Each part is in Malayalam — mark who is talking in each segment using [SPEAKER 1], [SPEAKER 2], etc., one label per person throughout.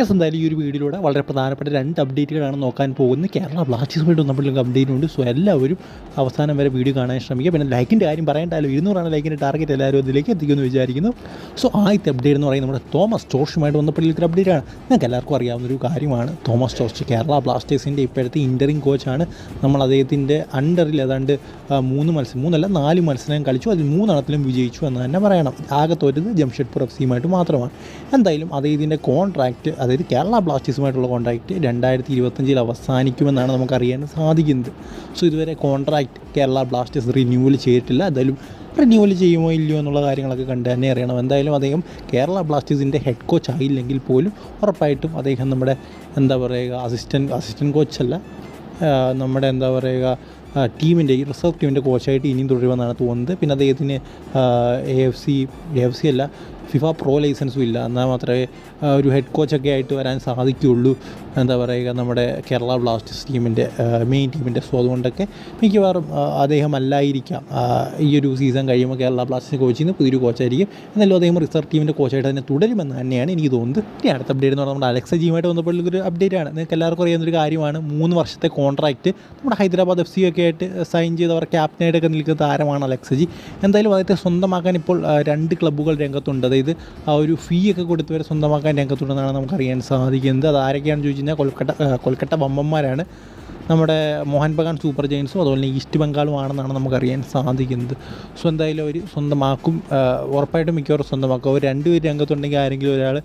[SPEAKER 1] യെസ് എന്തായാലും ഈ ഒരു വീഡിയോയിലൂടെ വളരെ പ്രധാനപ്പെട്ട രണ്ട് അപ്ഡേറ്റുകളാണ് നോക്കാൻ പോകുന്നത്. കേരള ബ്ലാസ്റ്റേഴ്സുമായിട്ട് നമ്മളുടെ അപ്ഡേറ്റ് ഉണ്ട്. സോ എല്ലാവരും അവസാനം വരെ വീഡിയോ കാണാൻ ശ്രമിക്കുക. പിന്നെ ലൈക്കിന്റെ കാര്യം പറയേണ്ടല്ലോ ഇരുന്നൂറാണ് ലൈക്കിന്റെ ടാർഗറ്റ് എല്ലാവരും അതിലേക്ക് എത്തിക്കുമെന്ന് വിചാരിക്കുന്നു. സോ ആദ്യത്തെ അപ്ഡേറ്റ് എന്ന് പറയുന്നത് നമ്മുടെ തോമസ് ജോർഷുമായിട്ട് ബന്ധപ്പെട്ടുള്ള അപ്ഡേറ്റ് ആണ്. നിങ്ങൾക്ക് എല്ലാവർക്കും അറിയാവുന്ന ഒരു കാര്യമാണ്. തോമസ് ജോർജ് കേരള ബ്ലാസ്റ്റേഴ്സിന്റെ ഇപ്പോഴത്തെ ഇന്ററിംഗ് കോച്ചാണ് നമ്മൾ അദ്ദേഹത്തിന്റെ അണ്ടറിൽ ഏതാണ്ട് മൂന്ന് മത്സരം മൂന്നല്ല നാല് മത്സരം കളിച്ചു. അതിൽ മൂന്നെണ്ണത്തിലും വിജയിച്ചു എന്ന് തന്നെ പറയണം. ആകെ തോറ്റത് ജംഷഡ്പൂർ എഫ് സിയുമായിട്ട് മാത്രമാണ്. എന്തായാലും അദ്ദേഹത്തിന്റെ കോൺട്രാക്റ്റ് അതായത് കേരള ബ്ലാസ്റ്റേഴ്സുമായിട്ടുള്ള കോൺട്രാക്റ്റ് രണ്ടായിരത്തി ഇരുപത്തഞ്ചിൽ അവസാനിക്കുമെന്നാണ് നമുക്കറിയാൻ സാധിക്കുന്നത്. സോ ഇതുവരെ കോൺട്രാക്റ്റ് കേരള ബ്ലാസ്റ്റേഴ്സ് റിന്യൂവൽ ചെയ്തിട്ടില്ല. എന്തായാലും റിന്യൂവൽ ചെയ്യുമോ ഇല്ലയോ എന്നുള്ള കാര്യങ്ങളൊക്കെ കണ്ട് തന്നെ അറിയണം. എന്തായാലും അദ്ദേഹം കേരള ബ്ലാസ്റ്റേഴ്സിന്റെ ഹെഡ് കോച്ച് ആയില്ലെങ്കിൽ പോലും ഉറപ്പായിട്ടും അദ്ദേഹം നമ്മുടെ എന്താ പറയുക അസിസ്റ്റന്റ് അസിസ്റ്റന്റ് കോച്ചല്ല നമ്മുടെ എന്താ പറയുക ടീമിന്റെ ഈ റിസർവ് ടീമിന്റെ കോച്ചായിട്ട് ഇനിയും തുടരുമെന്നാണ് തോന്നുന്നത്. പിന്നെ അദ്ദേഹത്തിന് A F C A F C അല്ല ഫിഫ പ്രോ ലൈസൻസും ഇല്ല. എന്നാൽ മാത്രമേ ഒരു ഹെഡ് കോച്ചൊക്കെ ആയിട്ട് വരാൻ സാധിക്കുകയുള്ളൂ. എന്താ പറയുക നമ്മുടെ കേരള ബ്ലാസ്റ്റേഴ്സ് ടീമിന്റെ മെയിൻ ടീമിന്റെ സോ അതുകൊണ്ടൊക്കെ മിക്കവാറും അദ്ദേഹം അല്ലായിരിക്കാം ഈ ഒരു സീസൺ കഴിയുമ്പോൾ കേരള ബ്ലാസ്റ്റേഴ്സ് കോച്ചിൽ നിന്ന് പുതിയൊരു കോച്ചായിരിക്കും എന്നാലും അദ്ദേഹം റിസർവ് ടീമിന്റെ കോച്ചായിട്ട് തന്നെ തുടരുമെന്ന് തന്നെയാണ് എനിക്ക് തോന്നുന്നത്. ഇനി അടുത്ത അപ്ഡേറ്റ് എന്ന് പറഞ്ഞാൽ നമ്മുടെ അലക്സ ജിയുമായിട്ട് ഒരു അപ്ഡേറ്റ് ആണ്. നിങ്ങൾക്ക് എല്ലാവർക്കും അറിയാവുന്ന ഒരു കാര്യമാണ്. മൂന്ന് വർഷത്തെ കോൺട്രാക്റ്റ് നമ്മുടെ ഹൈദരാബാദ് എഫ് സി ഒക്കെ ആയിട്ട് സൈൻ ചെയ്ത് അവർ ക്യാപ്റ്റനായിട്ടൊക്കെ നിൽക്കുന്ന താരമാണ് അലക്സ ജി. എന്തായാലും അദ്ദേഹത്തെ സ്വന്തമാക്കാൻ ഇപ്പോൾ രണ്ട് ക്ലബ്ബുകൾ രംഗത്തുണ്ട്. അതായത് ആ ഒരു ഫീ ഒക്കെ കൊടുത്ത് വരെ സ്വന്തമാക്കാൻ രംഗത്തുണ്ടെന്നാണ് നമുക്കറിയാൻ സാധിക്കുന്നത്. അത് ആരൊക്കെയാണെന്ന് ചോദിച്ചു കഴിഞ്ഞാൽ കൊൽക്കട്ട കൊൽക്കട്ട ബമ്മന്മാരാണ് നമ്മുടെ മോഹൻ ബഗാൻ സൂപ്പർ ജയൻസും അതുപോലെ തന്നെ ഈസ്റ്റ് ബംഗാളും ആണെന്നാണ് നമുക്കറിയാൻ സാധിക്കുന്നത്. സോ എന്തായാലും അവർ സ്വന്തമാക്കും. ഉറപ്പായിട്ടും മിക്കവാറും സ്വന്തമാക്കും. അവർ രണ്ടുപേർ രംഗത്തുണ്ടെങ്കിൽ ആരെങ്കിലും ഒരാൾ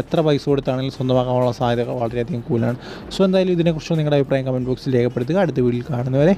[SPEAKER 1] എത്ര പൈസ കൊടുത്താണെങ്കിലും സ്വന്തമാക്കാനുള്ള സാധ്യത വളരെയധികം കൂലാണ് സോ എന്തായാലും ഇതിനെക്കുറിച്ച് നിങ്ങളുടെ അഭിപ്രായം കമന്റ് ബോക്സിൽ രേഖപ്പെടുത്തുക. അടുത്ത വീട്ടിൽ കാണുന്നവരെ